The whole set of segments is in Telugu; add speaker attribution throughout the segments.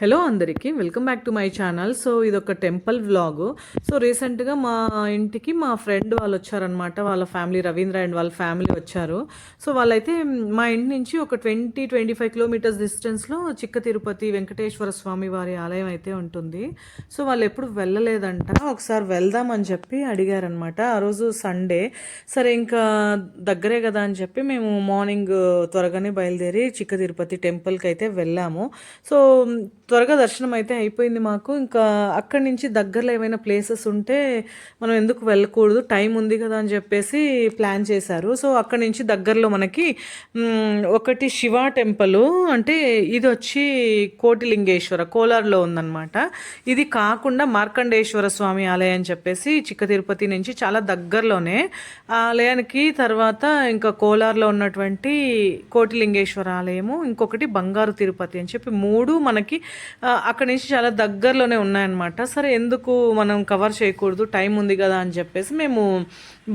Speaker 1: హలో అందరికీ welcome back to my channel. So ఇది ఒక టెంపుల్ వ్లాగ్. సో రీసెంట్గా మా ఇంటికి మా ఫ్రెండ్ వాళ్ళు వచ్చారనమాట వాళ్ళ ఫ్యామిలీ రవీంద్ర అండ్ వాళ్ళ ఫ్యామిలీ వచ్చారు. సో వాళ్ళైతే మా ఇంటి నుంచి ఒక ట్వంటీ ట్వంటీ ఫైవ్ కిలోమీటర్స్ డిస్టెన్స్లో చిక్క తిరుపతి వెంకటేశ్వర స్వామి వారి ఆలయం అయితే ఉంటుంది. సో వాళ్ళు ఎప్పుడు వెళ్ళలేదంట. ఒకసారి వెళ్దామని చెప్పి అడిగారనమాట ఆ రోజు సండే. సరే ఇంకా దగ్గరే కదా అని చెప్పి మేము మార్నింగ్ త్వరగానే బయలుదేరి చిక్క తిరుపతి టెంపుల్కి అయితే వెళ్ళాము. సో త్వరగా దర్శనం అయితే అయిపోయింది మాకు. ఇంకా అక్కడి నుంచి దగ్గరలో ఏమైనా ప్లేసెస్ ఉంటే మనం ఎందుకు వెళ్ళకూడదు టైం ఉంది కదా అని చెప్పేసి ప్లాన్ చేశారు. సో అక్కడి నుంచి దగ్గరలో మనకి ఒకటి శివ టెంపుల్ అంటే ఇది వచ్చి కోటిలింగేశ్వర కోలార్లో ఉందన్నమాట. ఇది కాకుండా మార్కండేశ్వర స్వామి ఆలయం అని చెప్పేసి చిక్క తిరుపతి నుంచి చాలా దగ్గరలోనే. ఆలయానికి తర్వాత ఇంకా కోలార్లో ఉన్నటువంటి కోటిలింగేశ్వర ఆలయము ఇంకొకటి బంగారు తిరుపతి అని చెప్పి మూడు మనకి అక్కడి నుంచి చాలా దగ్గరలోనే ఉన్నాయన్నమాట. సరే ఎందుకు మనం కవర్ చేయకూడదు? టైం ఉంది కదా అని చెప్పేసి మేము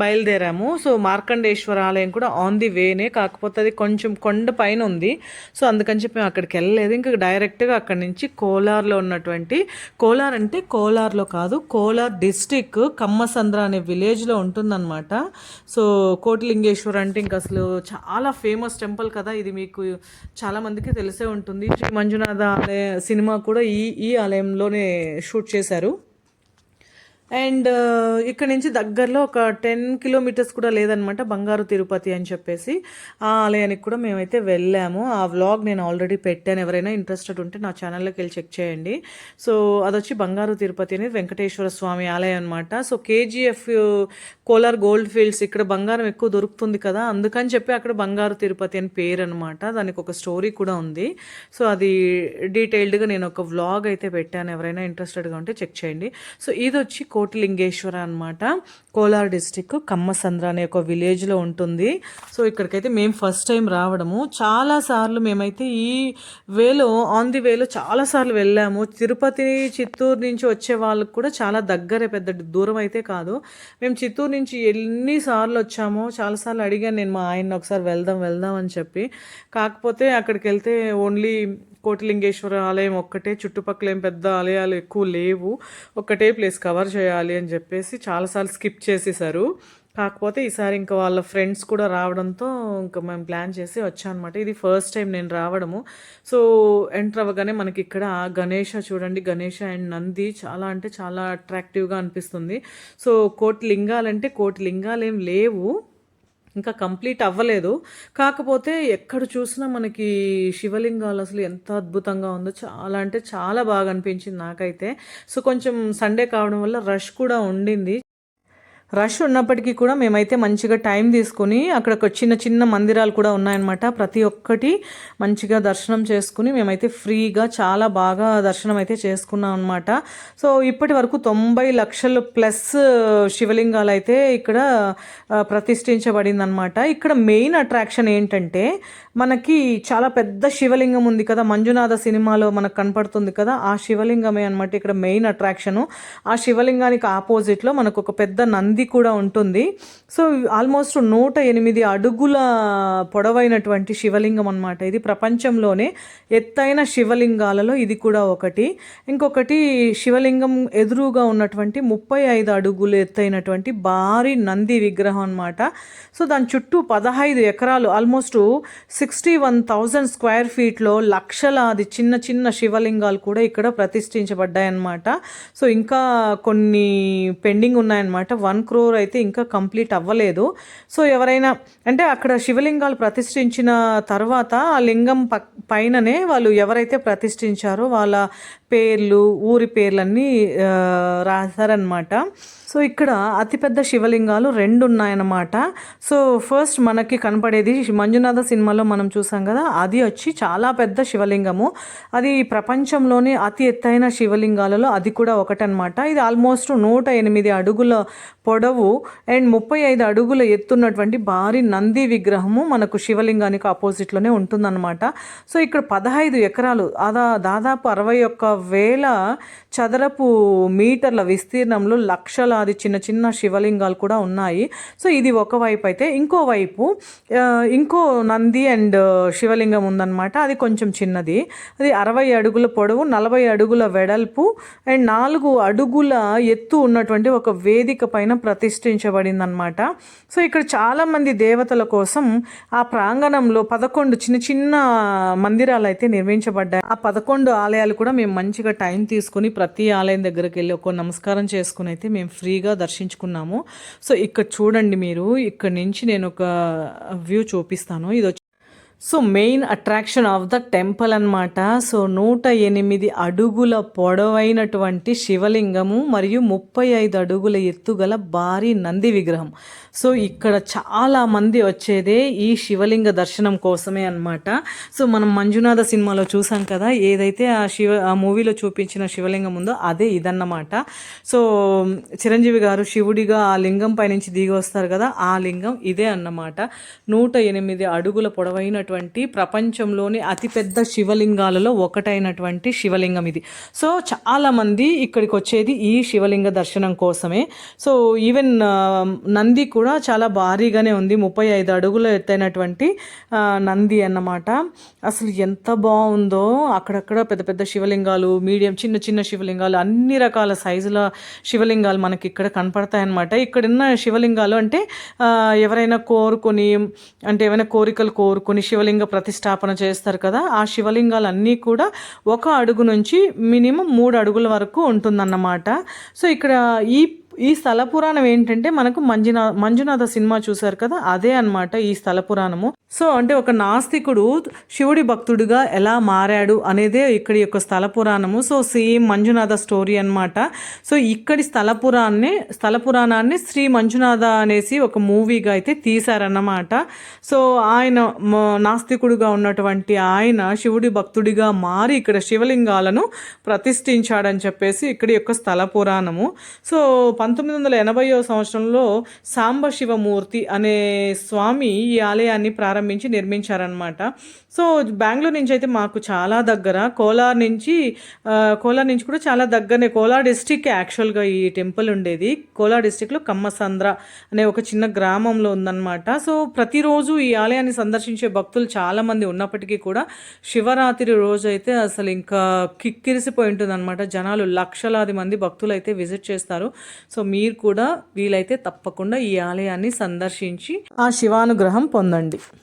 Speaker 1: బయలుదేరాము. సో మార్కండేశ్వర ఆలయం కూడా ఆన్ ది వేనే కాకపోతే అది కొంచెం కొండ పైన ఉంది. సో అందుకని చెప్పి మేము అక్కడికి వెళ్ళలేదు. ఇంకా డైరెక్ట్గా అక్కడి నుంచి కోలార్లో ఉన్నటువంటి కోలార్ అంటే కోలార్లో కాదు కోలార్ డిస్టిక్ కమ్మసంద్ర అనే విలేజ్లో ఉంటుందన్నమాట. సో కోటిలింగేశ్వర్ అంటే ఇంకా అసలు చాలా ఫేమస్ టెంపుల్ కదా. ఇది మీకు చాలామందికి తెలిసే ఉంటుంది. శ్రీ మంజునాథ ఆలయ సినిమా కూడా ఈ ఈ ఆలయంలోనే షూట్ చేశారు. అండ్ uh, ఇక్కడ నుంచి దగ్గరలో ఒక టెన్ కిలోమీటర్స్ కూడా లేదనమాట బంగారు తిరుపతి అని చెప్పేసి. ఆ ఆలయానికి కూడా మేమైతే వెళ్ళాము. ఆ వ్లాగ్ నేను ఆల్రెడీ పెట్టాను. ఎవరైనా ఇంట్రెస్టెడ్ ఉంటే నా ఛానల్లోకి వెళ్ళి చెక్ చేయండి. సో అదొచ్చి బంగారు తిరుపతి అనేది వెంకటేశ్వర స్వామి ఆలయం అనమాట so KGF Kolar gold fields ఇక్కడ బంగారం ఎక్కువ దొరుకుతుంది కదా అందుకని చెప్పి అక్కడ బంగారు తిరుపతి అని పేరు అనమాట దానికి ఒక స్టోరీ కూడా ఉంది. సో అది డీటెయిల్డ్గా నేను ఒక వ్లాగ్ అయితే పెట్టాను. ఎవరైనా ఇంట్రెస్టెడ్గా ఉంటే చెక్ చేయండి. సో ఇది వచ్చి కోటిలింగేశ్వర అనమాట కోలార్ డిస్టిక్ కమ్మసంద్ర అనే ఒక విలేజ్లో ఉంటుంది. సో ఇక్కడికైతే మేము ఫస్ట్ టైం రావడము. చాలా సార్లు మేమైతే ఈ వేలో ఆన్ ది వేలో చాలా సార్లు వెళ్ళాము. తిరుపతి చిత్తూరు నుంచి వచ్చే వాళ్ళకి కూడా చాలా దగ్గరే పెద్ద దూరం అయితే కాదు. మేము చిత్తూరు నుంచి ఎన్నిసార్లు వచ్చామో చాలాసార్లు అడిగాను నేను మా ఆయన ఒకసారి వెళ్దాం వెళ్దాం అని చెప్పి. కాకపోతే అక్కడికి వెళ్తే ఓన్లీ కోటిలింగేశ్వర ఆలయం ఒక్కటే చుట్టుపక్కల ఏం పెద్ద ఆలయాలు ఎక్కువ లేవు. ఒక్కటే ప్లేస్ కవర్ చేయాలి అని చెప్పేసి చాలాసార్లు స్కిప్ చేసేసారు కాకపోతే ఈసారి ఇంకా వాళ్ళ ఫ్రెండ్స్ కూడా రావడంతో ఇంకా మేము ప్లాన్ చేసి వచ్చానమాట. ఇది ఫస్ట్ టైం నేను రావడము. సో ఎంటర్ అవ్వగానే మనకి ఇక్కడ గణేష చూడండి గణేష అండ్ నంది చాలా అంటే చాలా అట్రాక్టివ్గా అనిపిస్తుంది. సో కోటి లింగాలంటే కోటి లింగాలు ఏం లేవు. ఇంకా కంప్లీట్ అవ్వలేదు. కాకపోతే ఎక్కడ చూసినా మనకి శివలింగాలు అసలు ఎంత అద్భుతంగా ఉందో చాలా అంటే చాలా బాగా అనిపించింది నాకైతే. సో కొంచెం సండే కావడం వల్ల రష్ కూడా ఉండింది. రష్ ఉన్నప్పటికీ కూడా మేమైతే మంచిగా టైం తీసుకుని అక్కడ ఒక చిన్న చిన్న మందిరాలు కూడా ఉన్నాయన్నమాట. ప్రతి ఒక్కటి మంచిగా దర్శనం చేసుకుని మేమైతే ఫ్రీగా చాలా బాగా దర్శనం అయితే చేసుకున్నాం అనమాట సో ఇప్పటి వరకు తొంభై లక్షలు ప్లస్ శివలింగాలు అయితే ఇక్కడ ప్రతిష్ఠించబడింది అనమాట ఇక్కడ మెయిన్ అట్రాక్షన్ ఏంటంటే మనకి చాలా పెద్ద శివలింగం ఉంది కదా. మంజునాథ సినిమాలో మనకు కనపడుతుంది కదా. ఆ శివలింగమే అనమాట ఇక్కడ మెయిన్ అట్రాక్షను. ఆ శివలింగానికి ఆపోజిట్లో మనకు ఒక పెద్ద నంది కూడా ఉంటుంది. సో ఆల్మోస్ట్ నూట ఎనిమిది అడుగుల పొడవైనటువంటి శివలింగం అనమాట ఇది ప్రపంచంలోనే ఎత్తైన శివలింగాలలో ఇది కూడా ఒకటి. ఇంకొకటి శివలింగం ఎదురుగా ఉన్నటువంటి ముప్పై ఐదు అడుగులు ఎత్తైనటువంటి భారీ నంది విగ్రహం అనమాట సో దాని చుట్టూ పదహైదు ఎకరాలు almost sixty one thousand square ఫీట్లో లక్షలాది చిన్న చిన్న శివలింగాలు కూడా ఇక్కడ ప్రతిష్ఠించబడ్డాయన్నమాట. సో ఇంకా కొన్ని పెండింగ్ ఉన్నాయన్నమాట. వన్ క్రోర్ అయితే ఇంకా కంప్లీట్ అవ్వలేదు. సో ఎవరైనా అంటే అక్కడ శివలింగాలు ప్రతిష్ఠించిన తర్వాత ఆ లింగం పైననే వాళ్ళు ఎవరైతే ప్రతిష్ఠించారో వాళ్ళ పేర్లు ఊరి పేర్లన్నీ రాశారనమాట సో ఇక్కడ అతిపెద్ద శివలింగాలు రెండు ఉన్నాయన్నమాట సో ఫస్ట్ మనకి కనపడేది మంజునాథ సినిమాలో మనం చూసాం కదా అది వచ్చి చాలా పెద్ద శివలింగము. అది ప్రపంచంలోనే అతి ఎత్తైన శివలింగాలలో అది కూడా ఒకటనమాట ఇది ఆల్మోస్ట్ నూట ఎనిమిది అడుగుల పొడవు అండ్ ముప్పై ఐదు అడుగుల ఎత్తున్నటువంటి భారీ నంది విగ్రహము మనకు శివలింగానికి ఆపోజిట్లోనే ఉంటుందన్నమాట. సో ఇక్కడ పదహైదు ఎకరాలు అదా దాదాపు అరవై ఒక్క వేల చదరపు మీటర్ల విస్తీర్ణంలో లక్షలాది చిన్న చిన్న శివలింగాలు కూడా ఉన్నాయి. సో ఇది ఒకవైపు అయితే ఇంకోవైపు ఇంకో నంది అండ్ శివలింగం ఉందన్నమాట. అది కొంచెం చిన్నది. అది అరవై అడుగుల పొడవు నలభై అడుగుల వెడల్పు అండ్ నాలుగు అడుగుల ఎత్తు ఉన్నటువంటి ఒక వేదిక పైన ప్రతిష్ఠించబడిందనమాట సో ఇక్కడ చాలామంది దేవతల కోసం ఆ ప్రాంగణంలో పదకొండు చిన్న చిన్న మందిరాలు అయితే నిర్మించబడ్డాయి. ఆ పదకొండు ఆలయాలు కూడా మేము మంచి మంచిగా టైం తీసుకుని ప్రతి ఆలయం దగ్గరికి వెళ్ళి ఒక నమస్కారం చేసుకుని అయితే మేము ఫ్రీగా దర్శించుకున్నాము. సో ఇక్కడ చూడండి మీరు ఇక్కడ నుంచి నేను ఒక వ్యూ చూపిస్తాను. ఇది so main attraction of the temple అన్నమాట. సో నూట ఎనిమిది అడుగుల పొడవైనటువంటి శివలింగము మరియు ముప్పై ఐదు అడుగుల ఎత్తుగల భారీ నంది విగ్రహం. సో ఇక్కడ చాలా మంది వచ్చేదే ఈ శివలింగ దర్శనం కోసమే అన్నమాట. సో మనం మంజునాథ సినిమాలో చూసాం కదా ఏదైతే ఆ శివ ఆ మూవీలో చూపించిన శివలింగం ఉందో అదే ఇదన్నమాట. సో చిరంజీవి గారు శివుడిగా ఆ లింగం పైనుంచి దిగి వస్తారు కదా ఆ లింగం ఇదే అన్నమాట. నూట ఎనిమిది అడుగుల పొడవైనటువంటి ప్రపంచంలోని అతిపెద్ద శివలింగాలలో ఒకటైనటువంటి శివలింగం ఇది. సో చాలామంది ఇక్కడికి వచ్చేది ఈ శివలింగ దర్శనం కోసమే. సో ఈవెన్ నంది కూడా చాలా భారీగానే ఉంది. ముప్పై ఐదు అడుగుల ఎత్తైనటువంటి నంది అన్నమాట. అసలు ఎంత బాగుందో. అక్కడక్కడ పెద్ద పెద్ద శివలింగాలు మీడియం చిన్న చిన్న శివలింగాలు అన్ని రకాల సైజుల శివలింగాలు మనకి ఇక్కడ కనపడతాయి అన్నమాట శివలింగాలు అంటే ఎవరైనా కోరుకొని అంటే ఏమైనా కోరికలు కోరుకొని శివ శివలింగ ప్రతిష్టాపన చేస్తారు కదా ఆ శివలింగాలన్నీ కూడా ఒక అడుగు నుంచి మినిమం మూడు అడుగుల వరకు ఉంటుందన్నమాట. సో ఇక్కడ ఈ ఈ స్థల పురాణం ఏంటంటే మనకు మంజునా మంజునాథ సినిమా చూశారు కదా అదే అన్నమాట ఈ స్థల పురాణము సో అంటే ఒక నాస్తికుడు శివుడి భక్తుడిగా ఎలా మారాడు అనేదే ఇక్కడి యొక్క స్థల పురాణము సో సేమ్ మంజునాథ స్టోరీ అన్నమాట. సో ఇక్కడి స్థల పురాణాన్ని స్థల పురాణాన్ని శ్రీ మంజునాథ అనేసి ఒక మూవీగా అయితే తీశారన్నమాట. సో ఆయన నాస్తికుడుగా ఉన్నటువంటి ఆయన శివుడి భక్తుడిగా మారి ఇక్కడ శివలింగాలను ప్రతిష్ఠించాడని చెప్పేసి ఇక్కడి యొక్క స్థల పురాణము సో పంతొమ్మిది వందల ఎనభైవ సంవత్సరంలో సాంబ శివమూర్తి అనే స్వామి ఈ ఆలయాన్ని ప్రారంభించి నిర్మించారనమాట సో బెంగళూరు నుంచి అయితే మాకు చాలా దగ్గర కోలార్ నుంచి కోలార్ నుంచి కూడా చాలా దగ్గరనే కోలార్ డిస్టిక్ యాక్చువల్గా ఈ టెంపుల్ ఉండేది. కోలార్ డిస్టిక్లో కమ్మసంద్ర అనే ఒక చిన్న గ్రామంలో ఉందన్నమాట. సో ప్రతిరోజు ఈ ఆలయాన్ని సందర్శించే భక్తులు చాలామంది ఉన్నప్పటికీ కూడా శివరాత్రి రోజు అయితే అసలు ఇంకా కిక్కిరిసిపోయి ఉంటుంది అనమాట జనాలు లక్షలాది మంది భక్తులు అయితే విజిట్ చేస్తారు. సో మీరు కూడా వీలైతే తప్పకుండా ఈ ఆలయాన్ని సందర్శించి ఆ శివానుగ్రహం పొందండి.